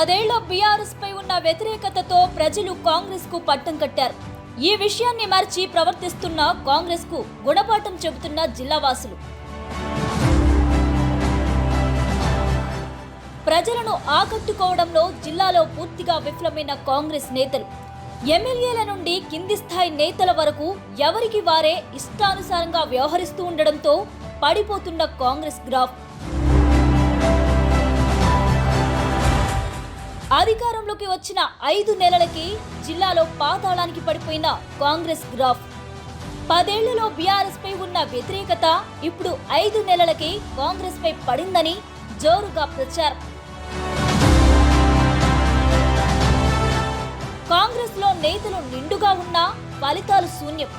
పదేళ్ళ బీఆర్ఎస్ పై ఉన్న వ్యతిరేకతతో ప్రజలు కాంగ్రెస్కు పట్టం కట్టారు. ఈ విషయాన్ని మర్చి ప్రవర్తిస్తున్న కాంగ్రెస్కు గుణపాఠం చెబుతున్న జిల్లావాసులు. ప్రజలను ఆకట్టుకోవడంలో జిల్లాలో పూర్తిగా విఫలమైన కాంగ్రెస్ నేతలు. ఎమ్మెల్యేల నుండి కింది స్థాయి నేతల వరకు ఎవరికి వారే ఇష్టానుసారంగా వ్యవహరిస్తూ ఉండడంతో పడిపోతున్న కాంగ్రెస్ గ్రాఫ్. అధికారంలోకి వచ్చిన ఐదు నెలలకి జిల్లాలో పాతాళానికి పడిపోయిన కాంగ్రెస్ గ్రాఫ్. పదేళ్ళలో బీఆర్ఎస్ పై ఉన్న వ్యతిరేకత ఇప్పుడు ఐదు నెలలకి కాంగ్రెస్ పై పడిందని జోరుగా ప్రచారం. కాంగ్రెస్లో నేతలు నిండుగా ఉన్నా ఫలితాలు శూన్యం.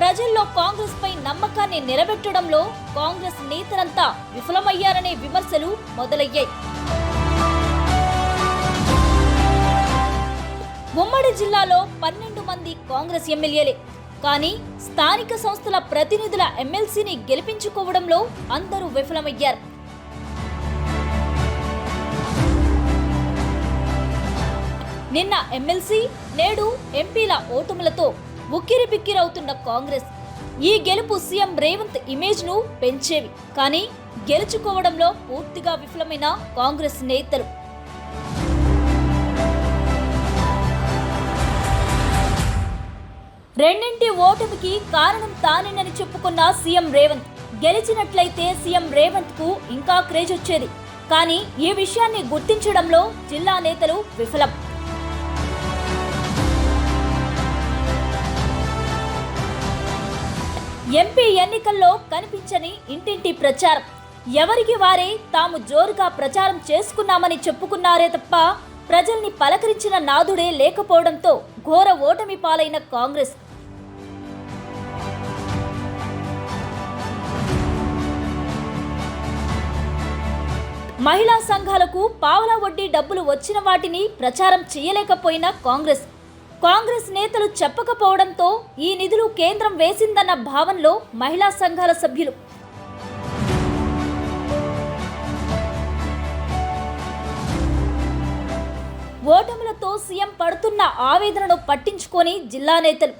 ప్రజల్లో కాంగ్రెస్ పై నమ్మకాన్ని నిలబెట్టడంలో కాంగ్రెస్ నేతలంతా విఫలమయ్యారనే విమర్శలు మొదలయ్యాయి. ఉమ్మడి జిల్లాలో పన్నెండు మంది కాంగ్రెస్ ఎమ్మెల్యేలే. కానీ స్థానిక సంస్థల ప్రతినిధుల ఎమ్మెల్సీని గెలిపించుకోవడంలో అందరూ విఫలమయ్యారు. నిన్న ఎమ్మెల్సీ నేడు ఎంపీల ఓటములతో ఉక్కిరి బిక్కిరవుతున్న కాంగ్రెస్. ఈ గెలుపు సీఎం రేవంత్ ఇమేజ్ను పెంచేవి. కానీ గెలుచుకోవడంలో పూర్తిగా విఫలమైన కాంగ్రెస్ నేతలు. రెండింటి ఓటమికి కారణం తానేనని చెప్పుకున్న సీఎం రేవంత్. గెలిచినట్లయితే సీఎం రేవంత్కు ఇంకా క్రేజ్ వచ్చేది. కానీ ఈ విషయాన్ని గుర్తించడంలో జిల్లా నేతలు విఫలం. ఎంపీ ఎన్నికల్లో కనిపించని ఇంటింటి ప్రచారం. ఎవరికి వారే తాము జోరుగా ప్రచారం చేసుకున్నామని చెప్పుకున్నారే తప్ప ప్రజల్ని పలకరించిన నాదుడే లేకపోవడంతో ఘోర ఓటమి పాలైన కాంగ్రెస్. మహిళా సంఘాలకు పావలా వడ్డీ డబ్బులు వచ్చిన వాటిని ప్రచారం చేయలేకపోయిన కాంగ్రెస్. కాంగ్రెస్ నేతలు చెప్పకపోవడంతో ఈ నిధులు కేంద్రం వేసిందన్న భావనలో మహిళా సంఘాల సభ్యులు. ఓటములతో సీఎం పడుతున్న ఆవేదనను పట్టించుకొని జిల్లా నేతలు.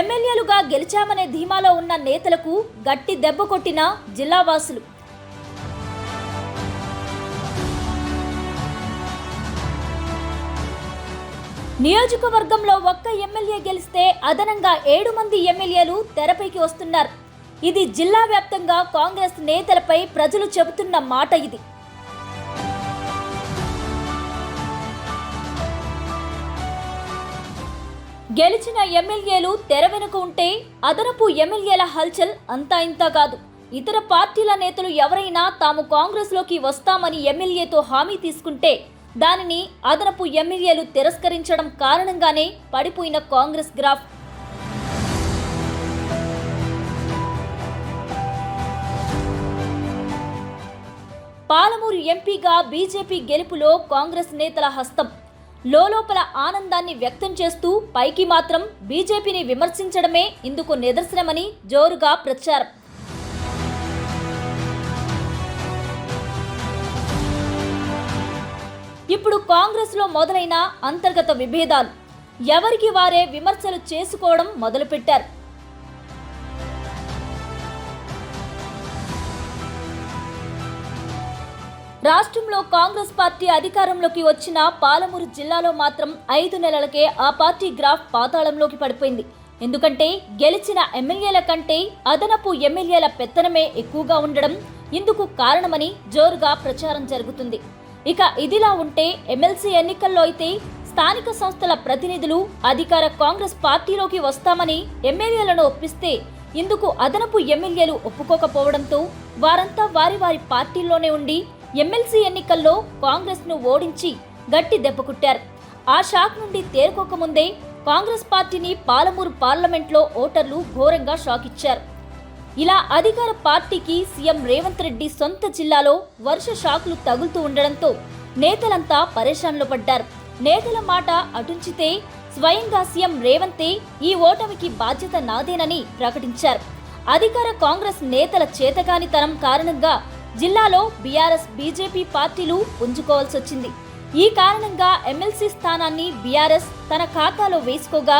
ఎమ్మెల్యేలుగా గెలిచామనే ధీమాలో ఉన్న నేతలకు గట్టి దెబ్బ కొట్టిన జిల్లావాసులు. నియోజకవర్గంలో ఒక్క ఎమ్మెల్యే గెలిస్తే అదనంగా ఏడు మంది ఎమ్మెల్యేలు తెరపైకి వస్తున్నారు. ఇది జిల్లా వ్యాప్తంగా కాంగ్రెస్ నేతలపై ప్రజలు చెబుతున్న మాట ఇది. గెలిచిన ఎమ్మెల్యేలు తెర వెనుక ఉంటే అదనపు ఎమ్మెల్యేల హల్చల్ అంతా ఇంతా కాదు. ఇతర పార్టీల నేతలు ఎవరైనా తాము కాంగ్రెస్లోకి వస్తామని ఎమ్మెల్యేతో హామీ తీసుకుంటే దానిని అదనపు ఎమ్మెల్యేలు తిరస్కరించడం కారణంగానే పడిపోయిన కాంగ్రెస్ గ్రాఫ్. పాలమూరు ఎంపీగా బీజేపీ గెలుపులో కాంగ్రెస్ నేతల హస్తం. లోలోపల ఆనందాన్ని వ్యక్తం చేస్తూ పైకి మాత్రం బీజేపీని విమర్శించడమే ఇందుకు నిదర్శనమని జోరుగా ప్రచారం. ఇప్పుడు కాంగ్రెస్లో మొదలైన అంతర్గత విభేదాలు. ఎవరికి వారే విమర్శలు చేసుకోవడం మొదలుపెట్టారు. రాష్ట్రంలో కాంగ్రెస్ పార్టీ అధికారంలోకి వచ్చిన పాలమూరు జిల్లాలో మాత్రం ఐదు నెలలకే ఆ పార్టీ గ్రాఫ్ పాతాళంలోకి పడిపోయింది. ఎందుకంటే గెలిచిన ఎమ్మెల్యేల కంటే అదనపు ఎమ్మెల్యేల పెత్తనమే ఎక్కువగా ఉండడం ఇందుకు కారణమని జోరుగా ప్రచారం జరుగుతుంది. ఇక ఇదిలా ఉంటే ఎమ్మెల్సీ ఎన్నికల్లో అయితే స్థానిక సంస్థల ప్రతినిధులు అధికార కాంగ్రెస్ పార్టీలోకి వస్తామని ఎమ్మెల్యేలను ఒప్పిస్తే ఇందుకు అదనపు ఎమ్మెల్యేలు ఒప్పుకోకపోవడంతో వారంతా వారి వారి పార్టీల్లోనే ఉండి ఎమ్మెల్సీ ఎన్నికల్లో కాంగ్రెస్ను ఓడించి గట్టి దెబ్బకుట్టారు ఆ షాక్ నుండి తేరుకోకముందే కాంగ్రెస్ పార్టీని పాలమూరు పార్లమెంట్లో ఓటర్లు ఘోరంగా షాక్ ఇచ్చారు. ఇలా అధికార పార్టీకి సీఎం రేవంత్ రెడ్డి సొంత జిల్లాలో వర్ష షాక్లు తగులుతూ ఉండడంతో నేతలంతా పరేషాన్లో పడ్డారు. నేతల మాట అటుంచితే స్వయంగా సీఎం రేవంతే ఈ ఓటమికి బాధ్యత నాదేనని ప్రకటించారు. అధికార కాంగ్రెస్ నేతల చేతగానితనం కారణంగా జిల్లాలో బీఆర్ఎస్ బీజేపీ పార్టీలు పుంజుకోవాల్సొచ్చింది ఈ కారణంగా ఎమ్మెల్సీ స్థానాన్ని బీఆర్ఎస్ తన ఖాతాలో వేసుకోగా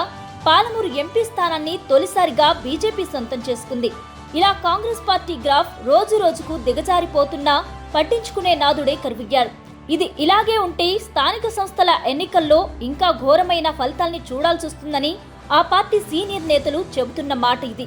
పాలమూరు ఎంపీ స్థానాన్ని తొలిసారిగా బీజేపీ సొంతం చేసుకుంది. ఇలా కాంగ్రెస్ పార్టీ గ్రాఫ్ రోజు రోజుకు దిగజారిపోతున్నా పట్టించుకునే నాదుడే కరువయ్యారు ఇది ఇలాగే ఉంటే స్థానిక సంస్థల ఎన్నికల్లో ఇంకా ఘోరమైన ఫలితాల్ని చూడాల్సి వస్తుందని ఆ పార్టీ సీనియర్ నేతలు చెబుతున్న మాట ఇది.